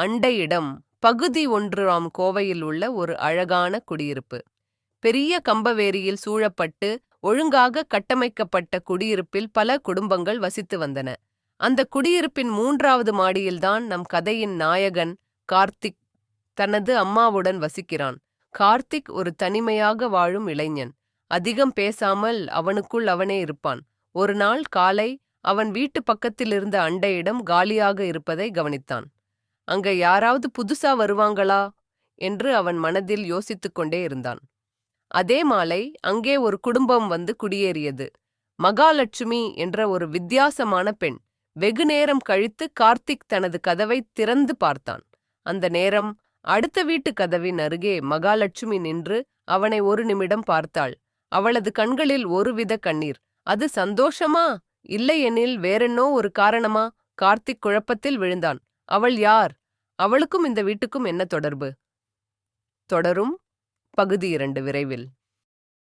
அண்டையிடம் பகுதி ஒன்றாம் கோவையில் உள்ள ஒரு அழகான குடியிருப்பு. பெரிய கம்பவேரியில் சூழப்பட்டு ஒழுங்காக கட்டமைக்கப்பட்ட குடியிருப்பில் பல குடும்பங்கள் வசித்து வந்தன. அந்த குடியிருப்பின் மூன்றாவது மாடியில்தான் நம் கதையின் நாயகன் கார்த்திக் தனது அம்மாவுடன் வசிக்கிறான். கார்த்திக் ஒரு தனிமையாக வாழும் இளைஞன். அதிகம் பேசாமல் அவனுக்குள் அவனே இருப்பான். ஒரு நாள் காலை அவன் வீட்டு பக்கத்தில் இருந்த அண்டையிடம் காலியாக இருப்பதை கவனித்தான். அங்க யாராவது புதுசா வருவாங்களா? என்று அவன் மனதில் யோசித்துக் கொண்டே இருந்தான். அதே மாலை அங்கே ஒரு குடும்பம் வந்து குடியேறியது. மகாலட்சுமி என்ற ஒரு வித்தியாசமான பெண் வெகு நேரம் கழித்து கார்த்திக் தனது கதவை திறந்து பார்த்தான். அந்த நேரம் அடுத்த வீட்டு கதவின் அருகே மகாலட்சுமி நின்று அவனை ஒரு நிமிடம் பார்த்தாள். அவளது கண்களில் ஒருவித கண்ணீர். அது சந்தோஷமா? இல்லையெனில் வேறென்னோ ஒரு காரணமா? கார்த்திக் குழப்பத்தில் விழுந்தான். அவள் யார்? அவளுக்கும் இந்த வீட்டுக்கும் என்ன தொடர்பு? தொடரும் பகுதி இரண்டு விரைவில்.